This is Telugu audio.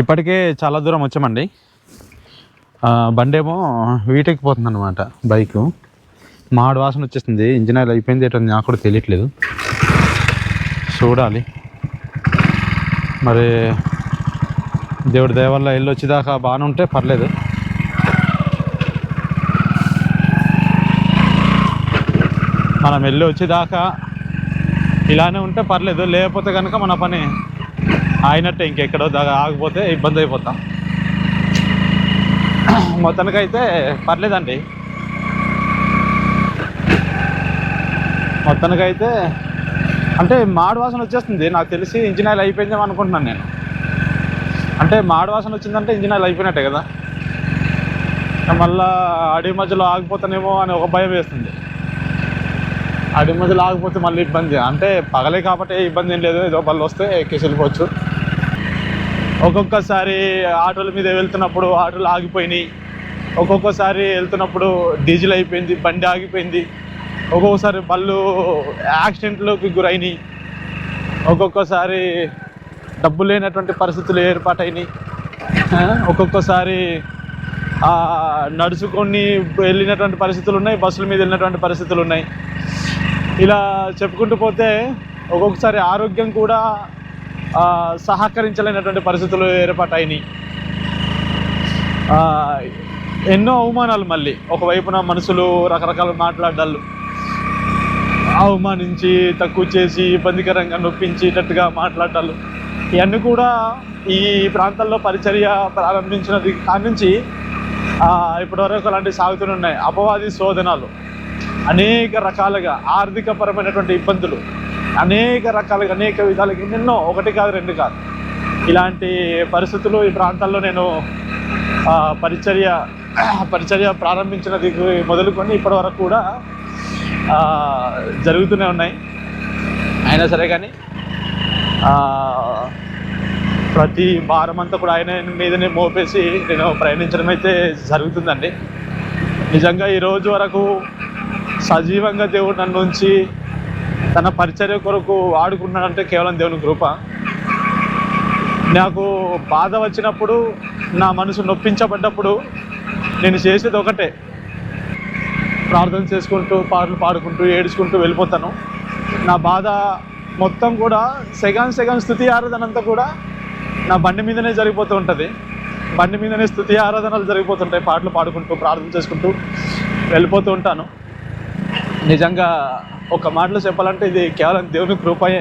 ఇప్పటికే చాలా దూరం వచ్చామండి. బండేమో బండి వీటెక్కి పోతుంది అనమాట బైక్ మాడు వాసన వచ్చేస్తుంది ఇంజిన్ ఆయిల్ అయిపోయింది ఏంటో నాకు కూడా తెలియట్లేదు. చూడాలి. మరి దేవుడి దయ ఇల్లు వెళ్ళి వచ్చేదాకా బాగానే ఉంటే పర్లేదు. మనం వెళ్ళి వచ్చేదాకా ఇలానే ఉంటే పర్లేదు లేకపోతే కనుక మన పని అయినట్టే ఇంకెక్కడో దాకా ఆగిపోతే ఇబ్బంది అయిపోతాం. మొత్తానికైతే పర్లేదండి. మొత్తానికైతే అంటే మాడు వాసన వచ్చేస్తుంది. నాకు తెలిసి ఇంజిన్ ఆయిల్ అయిపోయిందేమో అనుకుంటున్నాను నేను. అంటే మాడు వాసన వచ్చిందంటే ఇంజిన్ ఆయిల్ అయిపోయినట్టే కదా. మళ్ళా అడవి మధ్యలో ఆగిపోతానేమో అని ఒక భయం వేస్తుంది. అడవి మధ్యలో ఆగిపోతే మళ్ళీ ఇబ్బంది. అంటే పగలే కాబట్టి ఏ ఇబ్బంది ఏం లేదు. ఏదో బళ్ళు వస్తే ఎక్కేసి వెళ్ళిపోవచ్చు. ఒక్కొక్కసారి ఆటోల మీద వెళ్తున్నప్పుడు ఆటోలు ఆగిపోయినాయి. ఒక్కొక్కసారి వెళ్తున్నప్పుడు డీజిల్ అయిపోయింది బండి ఆగిపోయింది. ఒక్కొక్కసారి బళ్ళు యాక్సిడెంట్లోకి గురైనాయి. ఒక్కొక్కసారి డబ్బు లేనటువంటి పరిస్థితులు ఏర్పాటైనాయి. ఒక్కొక్కసారి నడుచుకొని వెళ్ళినటువంటి పరిస్థితులు ఉన్నాయి బస్సుల మీద వెళ్ళినటువంటి పరిస్థితులు ఉన్నాయి. ఇలా చెప్పుకుంటూ పోతే ఒక్కొక్కసారి ఆరోగ్యం కూడా సహకరించలేనటువంటి పరిస్థితులు ఏర్పాటైనాయి ఎన్నో అవమానాలు మళ్ళీ. ఒకవైపున మనుషులు రకరకాల మాట్లాడాలు అవమానించి తక్కువ చేసి ఇబ్బందికరంగా నొప్పించేటట్టుగా మాట్లాడాలు ఇవన్నీ కూడా ఈ ప్రాంతాల్లో పరిచర్య ప్రారంభించినది కాడి నుంచి ఇప్పటివరకు అలాంటివి సాగుతూనే ఉన్నాయి. అపవాది శోధనాలు. అనేక రకాలుగా ఆర్థిక పరమైనటువంటి ఇబ్బందులు అనేక రకాలుగా అనేక విధాలుగా ఎన్నెన్నో ఒకటి కాదు రెండు కాదు. ఇలాంటి పరిస్థితులు ఈ ప్రాంతాల్లో నేను పరిచర్య పరిచర్య ప్రారంభించినది మొదలుకొని ఇప్పటి వరకు కూడా జరుగుతూనే ఉన్నాయి. అయినా సరే కానీ ప్రతి భారం అంతా కూడా ఆయన మీదనే మోపేసి నేను ప్రయాణించడం అయితే జరుగుతుందండి. నిజంగా ఈరోజు వరకు సజీవంగా దేవుడు నన్ను ఉంచి తన పరిచర్య కొరకు వాడుకున్నాడంటే కేవలం దేవుని కృప. నాకు బాధ వచ్చినప్పుడు నా మనసు నొప్పించబడ్డప్పుడు నేను చేసేది ఒకటే. ప్రార్థన చేసుకుంటూ పాటలు పాడుకుంటూ ఏడుచుకుంటూ వెళ్ళిపోతాను. నా బాధ మొత్తం కూడా సెకండ్ సెకండ్ స్థుతి ఆరాధన అంతా కూడా నా బండి మీదనే జరిగిపోతూ ఉంటుంది. బండి మీదనే స్థుతి ఆరాధనలు జరిగిపోతుంటాయి. పాటలు పాడుకుంటూ ప్రార్థన చేసుకుంటూ వెళ్ళిపోతూ ఉంటాను. నిజంగా ఒక మాటలో చెప్పాలంటే ఇది కేవలం దేవుని కృపయే.